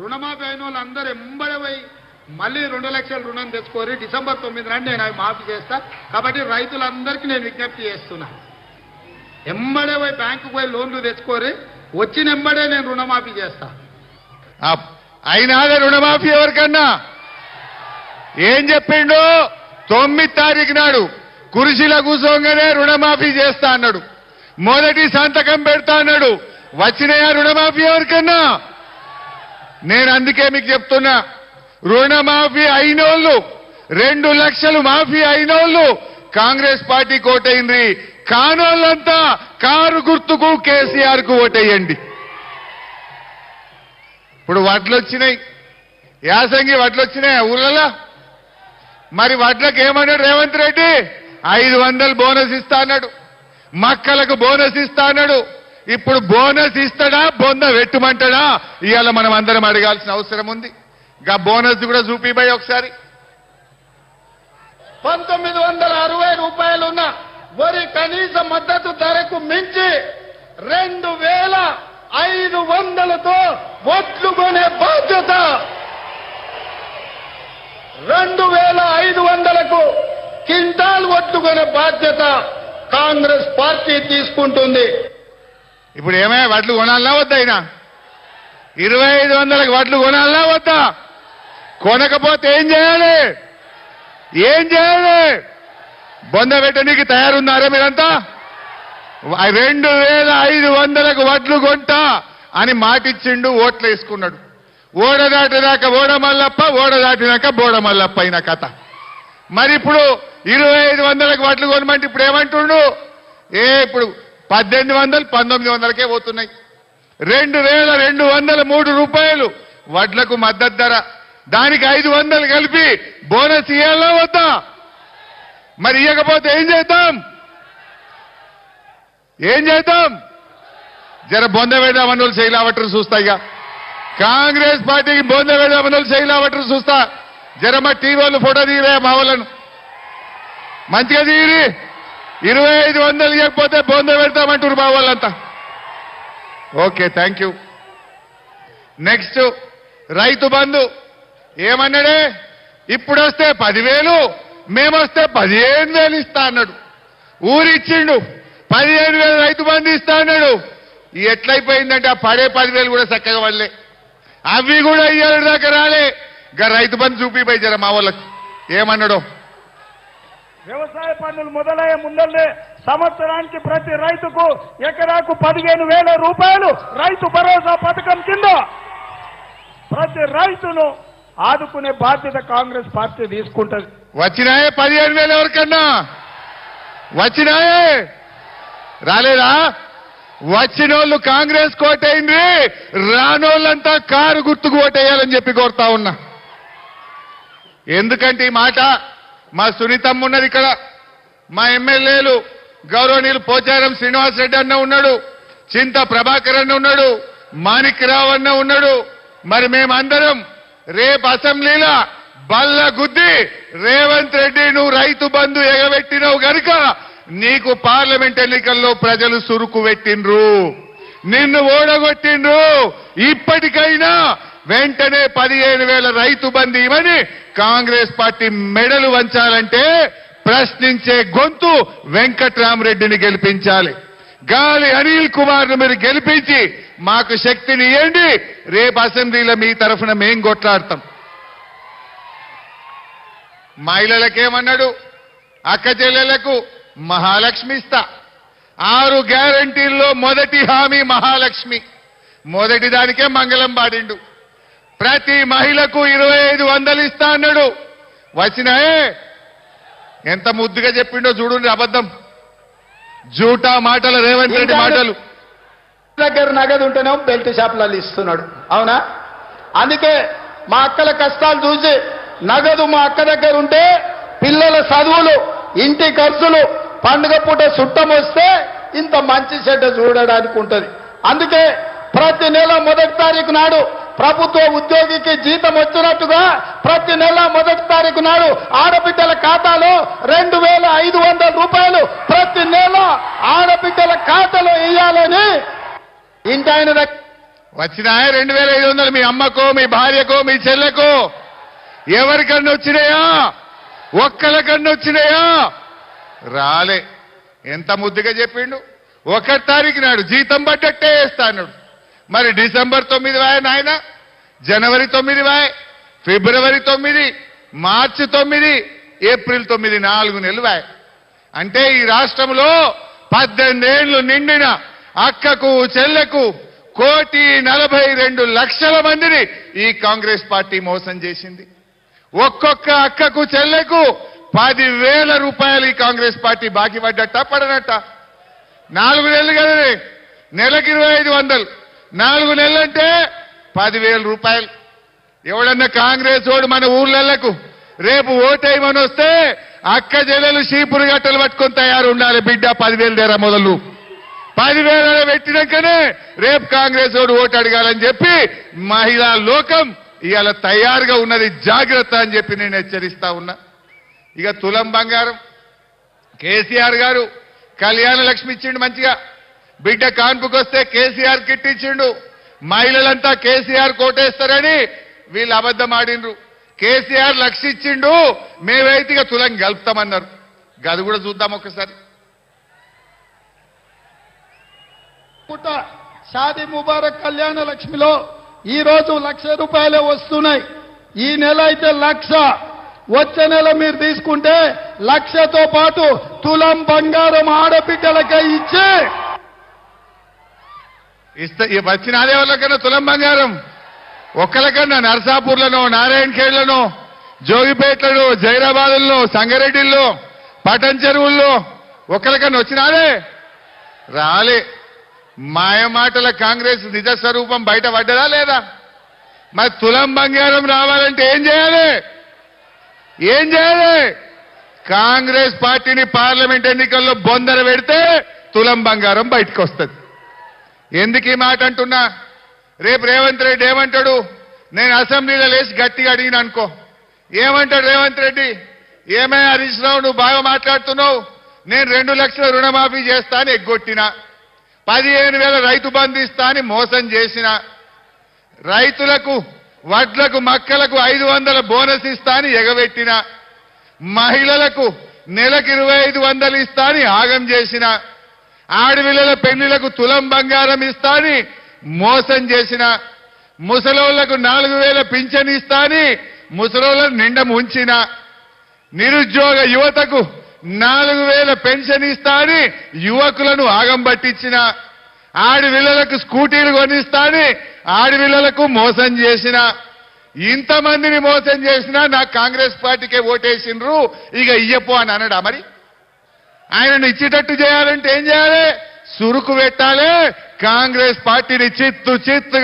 రుణమాఫీ అయిన వాళ్ళు అందరూ ఎంబడిపోయి మళ్ళీ రెండు లక్షల రుణం తెచ్చుకోరి డిసెంబర్ తొమ్మిది నాడు నేను అవి మాఫీ చేస్తా. కాబట్టి రైతులందరికీ నేను విజ్ఞప్తి చేస్తున్నా. ఎంబడే పోయి బ్యాంకుకు పోయి లోన్లు తెచ్చుకోరి వచ్చిన ఎంబడే నేను రుణమాఫీ చేస్తా. అయినా అయినాదే రుణమాఫీ ఎవరికన్నా? ఏం చెప్పిండు? తొమ్మిది తారీఖు నాడు కురిసిలో కూసోగానే రుణమాఫీ చేస్తా అన్నాడు. మొదటి సంతకం పెడతా అన్నాడు. వచ్చినాయా రుణమాఫీ ఎవరికన్నా? నేను అందుకే మీకు చెప్తున్నా రుణమాఫీ అయినోళ్ళు రెండు లక్షలు మాఫీ అయినోళ్ళు కాంగ్రెస్ పార్టీ కోటైంది కానోళ్ళంతా కారు గుర్తుకు కేసీఆర్కు ఓటేయండి. ఇప్పుడు వడ్లు వచ్చినాయి యాసంగి వడ్లు వచ్చినాయి ఊళ్ళలో మరి వడ్లకు ఏమన్నాడు రేవంత్ రెడ్డి? ఐదు వందలు బోనస్ ఇస్తా అన్నాడు. మక్కలకు బోనస్ ఇస్తా అన్నాడు. ఇప్పుడు బోనస్ ఇస్తాడా? బొంద వెట్టుమంటాడా ఇవాళ మనం అందరం అడగాల్సిన అవసరం ఉంది. ఇంకా బోనస్ కూడా చూపిపోయి ఒకసారి. పంతొమ్మిది వందల అరవై రూపాయలున్న వరి కనీస మద్దతు ధరకు మించి రెండు వేల ఐదు వందలతో ఒట్లు కొనే బాధ్యత. రెండు వేల ఐదు వందలకు కింటాల్ ఒట్లు కొనే బాధ్యత కాంగ్రెస్ పార్టీ తీసుకుంటుంది. ఇప్పుడు ఏమైనా వడ్లు కొనాలనా వద్దా అయినా ఇరవై ఐదు వందలకు వడ్లు కొనాలనా వద్దా? కొనకపోతే ఏం చేయాలి? ఏం చేయాలి? బొంద పెట్టడానికి తయారున్నారా మీరంతా? రెండు వేల ఐదు వందలకు వడ్లు కొంటా అని మాటిచ్చిండు ఓట్లు వేసుకున్నాడు. ఓడదాటినాక ఓడమల్లప్ప ఓడదాటినాక బోడమల్లప్ప బోడ మల్లప్ప అయిన కథ. మరి ఇప్పుడు ఇరవై ఐదు వందలకు వడ్లు కొనమంటే ఇప్పుడు ఏమంటుండు? ఏ ఇప్పుడు పద్దెనిమిది వందలు పంతొమ్మిది వందలకే పోతున్నాయి. రెండు వేల రెండు వందల మూడు రూపాయలు వడ్లకు మద్దతు ధర. దానికి ఐదు వందలు కలిపి బోనస్ ఇవ్వాలా వద్దా? మరి ఇవ్వకపోతే ఏం చేద్దాం? ఏం చేద్దాం? జర బొంద వేద్దామని వాళ్ళు శైలావటరు చూస్తా ఇక. కాంగ్రెస్ పార్టీకి బొంద వేద్దామని వాళ్ళు శైలావటరు చూస్తా. జర మా టీవీ వాళ్ళు ఫోటో తీరే మా వాళ్ళను. మంచిగా తీరి. ఇరవై ఐదు వందలు ఇవ్వకపోతే బొంద పెడతామంటారు మా వాళ్ళంతా. Okay thank you next Rythu Bandhu. ఏమన్నాడే? ఇప్పుడు వస్తే పదివేలు మేమొస్తే పదిహేను వేలు ఇస్తా అన్నాడు. ఊరిచ్చిండు పదిహేను వేలు రైతు బంధు ఇస్తా అన్నాడు. ఎట్లయిపోయిందంటే ఆ పడే పదివేలు కూడా చక్కగా వల్లే అవి కూడా ఇయ్యాలి దాకా రాలే. ఇంకా రైతు బంధు చూపిపోయి జర మా వాళ్ళకు. ఏమన్నాడో? వ్యవసాయ పన్నులు మొదలయ్యే ముందల్లే సంవత్సరానికి ప్రతి రైతుకు ఎకరాకు పదిహేను వేల రూపాయలు రైతు భరోసా పథకం కింద ప్రతి రైతును ఆదుకునే బాధ్యత కాంగ్రెస్ పార్టీ తీసుకుంటది. వచ్చినాయే పదిహేను వేలు ఎవరికన్నా? వచ్చినాయే? రాలేదా? వచ్చినోళ్ళు కాంగ్రెస్ కోటైంది రానోళ్ళంతా కారు గుర్తుకు ఓటేయాలని చెప్పి కోరుతా ఉన్నా. ఎందుకంటే ఈ మాట మా సునీతమ్మ ఉన్నది ఇక్కడ. మా ఎమ్మెల్యేలు గౌరవనీయులు పోచారం శ్రీనివాసరెడ్డి అన్న ఉన్నాడు. చింత ప్రభాకర్ అన్న ఉన్నాడు. మాణిక్యరావు అన్న ఉన్నాడు. మరి మేమందరం రేపు అసెంబ్లీలో బల్ల గుద్ది రేవంత్ రెడ్డి నువ్వు రైతు బంధు ఎగబెట్టినవు గనుక నీకు పార్లమెంట్ ఎన్నికల్లో ప్రజలు సురుకు పెట్టిండ్రు. నిన్ను ఓడగొట్టిండ్రు. ఇప్పటికైనా వెంటనే పదిహేను వేల రైతు బంధు ఇవని కాంగ్రెస్ పార్టీ మెడలు వంచాలంటే ప్రశ్నించే గొంతు వెంకట్రామరెడ్డిని గెలిపించాలి. గాలి అనిల్ కుమార్ను మీరు గెలిపించి మాకు శక్తిని ఇవ్వండి రేపు అసెంబ్లీలో మీ తరఫున మేం కొట్లాడతాం. మహిళలకేమన్నాడు? అక్క చెల్లెలకు మహాలక్ష్మి ఇస్తా. ఆరు గ్యారంటీల్లో మొదటి హామీ మహాలక్ష్మి. మొదటి దానికే మంగళం పాడిండు. ప్రతి మహిళకు ఇరవై ఐదు వందలు ఇస్తా అన్నాడు. వచ్చినాయే ఎంత ముద్దుగా చెప్పిండో చూడండి అబద్ధం. జూటా మాటలు రేవంత్ రెడ్డి మాటలు. దగ్గర నగదు ఉంటేనే బెల్ట్ షాపులలో ఇస్తున్నాడు. అవునా? అందుకే మా అక్కల కష్టాలు చూసి నగదు మా అక్క దగ్గర ఉంటే పిల్లల చదువులు ఇంటి ఖర్చులు పండుగ పూట చుట్టం వస్తే ఇంత మంచి చెడ్డ చూడడానికి ఉంటది అందుకే ప్రతి నెల మొదటి తారీఖు నాడు ప్రభుత్వ ఉద్యోగికి జీతం వచ్చినట్టుగా ప్రతి నెల మొదటి తారీఖు నాడు ఆడబిడ్డల ఖాతాలో రెండు వేల ఐదు వందల రూపాయలు ప్రతి నెల ఆడబిడ్డల ఖాతాలో వేయాలని ఇంటి ఆయన వచ్చినాయా రెండు వేల ఐదు వందలు మీ అమ్మకో మీ భార్యకో మీ చెల్లెకో. ఎవరికన్నా వచ్చినాయా? ఒక్కలకన్నా వచ్చినాయా? రాలే. ఎంత ముద్దుగా చెప్పిండు? ఒకటి తారీఖు నాడు జీతం పడ్డట్టే వేస్తాడు మరి డిసెంబర్ తొమ్మిది వాయ నాయన? జనవరి తొమ్మిది వాయ్? ఫిబ్రవరి తొమ్మిది? మార్చి తొమ్మిది? ఏప్రిల్ తొమ్మిది? నాలుగు నెలలు వాయ్. అంటే ఈ రాష్ట్రంలో పద్దెనిమిదేళ్ళు నిండిన అక్కకు చెల్లెకు కోటి నలభై రెండు లక్షల మందిని ఈ కాంగ్రెస్ పార్టీ మోసం చేసింది. ఒక్కొక్క అక్కకు చెల్లెకు పదివేల రూపాయలు ఈ కాంగ్రెస్ పార్టీ బాకీ పడ్డట్ట పడనట్ట నాలుగు నెలలు కదనే? నెలకి ఇరవై ఐదు వందలు. నాలుగు నెలలంటే పదివేల రూపాయలు. ఎవడన్నా కాంగ్రెస్ వాడు మన ఊర్లకు రేపు ఓటేయమని వస్తే అక్క జల్లెలు షీపురు గట్టలు పట్టుకొని తయారు ఉండాలి బిడ్డ పదివేలు దేరా మొదలు. పదివేల పెట్టినాకనే రేపు కాంగ్రెస్ వాడు ఓటు అడగాలని చెప్పి మహిళా లోకం ఇవాళ తయారుగా ఉన్నది జాగ్రత్త అని చెప్పి నేను హెచ్చరిస్తా ఉన్నా. ఇక తులం బంగారం కేసీఆర్ గారు కళ్యాణ లక్ష్మి ఇచ్చిండు మంచిగా. బిడ్డ కాన్పుకొస్తే కేసీఆర్ కిట్ ఇచ్చిండు మహిళలంతా కేసీఆర్ కోటేస్తారని వీళ్ళు అబద్ధం ఆడిండ్రు. కేసీఆర్ లక్ష ఇచ్చిండు మేమైతే ఇక తులం గలుపుతామన్నారు. గది కూడా చూద్దాం ఒకసారి. పుట్ట షాది ముబారక్ కళ్యాణ లక్ష్మిలో ఈ రోజు లక్ష రూపాయలే వస్తున్నాయి. ఈ నెల అయితే లక్ష. వచ్చే నెల మీరు తీసుకుంటే లక్షతో పాటు తులం బంగారం ఆడబిడ్డలకే ఇచ్చి ఇస్త వచ్చిన ఆదేవాళ్ళ కన్నా తులం బంగారం. ఒక్కలకన్నా నర్సాపూర్లను నారాయణ ఖేడ్లను జోగిపేటలను జైరాబాదుల్లో సంగారెడ్డిల్లో పటన్ చెరువుల్లో ఒక్కలకన్నా వచ్చినారే రాలే. మాయమాటల కాంగ్రెస్ నిజ స్వరూపం బయట పడ్డదా లేదా? మరి తులం బంగారం రావాలంటే ఏం చేయాలి? ఏం చేయాలి? కాంగ్రెస్ పార్టీని పార్లమెంట్ ఎన్నికల్లో బొందర పెడితే తులం బంగారం బయటకు వస్తుంది ఎందుకు ఈ మాట అంటున్నా? రేపు రేవంత్ రెడ్డి ఏమంటాడు? నేను అసెంబ్లీలో లేచి గట్టిగా అడిగిన అనుకో. ఏమంటాడు రేవంత్ రెడ్డి? ఏమై హరీష్ రావు నువ్వు బాగా మాట్లాడుతున్నావు. నేను రెండు లక్షల రుణమాఫీ చేస్తా అని ఎగ్గొట్టిన. పదిహేను వేల రైతు బంధు ఇస్తా అని మోసం చేసిన. రైతులకు వడ్లకు మక్కలకు ఐదు వందల బోనస్ ఇస్తా అని ఎగబెట్టిన. మహిళలకు నెలకు ఇరవై ఐదు వందలు ఇస్తా అని ఆగం చేసిన. ఆడపిల్లల పెళ్ళిలకు తులం బంగారం ఇస్తా అని మోసం చేసిన ముసలోళ్ళకు నాలుగు వేల పింఛన్ ఇస్తా అని ముసలోళ్ళను నిండ ముంచిన నిరుద్యోగ యువతకు నాలుగు వేల పెన్షన్ ఇస్తా అని యువకులను ఆగం పట్టించిన ఆడపిల్లలకు స్కూటీలు కొనిస్తా అని ఆడపిల్లలకు మోసం చేసిన ఇంతమందిని మోసం చేసినా నాకు కాంగ్రెస్ పార్టీకే ఓటేసిండ్రు ఇక ఇయ్యపో అని అనడా మరి? ఆయనను ఇచ్చేటట్టు చేయాలంటే ఏం చేయాలి? సురుకు పెట్టాలి. కాంగ్రెస్ పార్టీని చిత్తు చిత్తు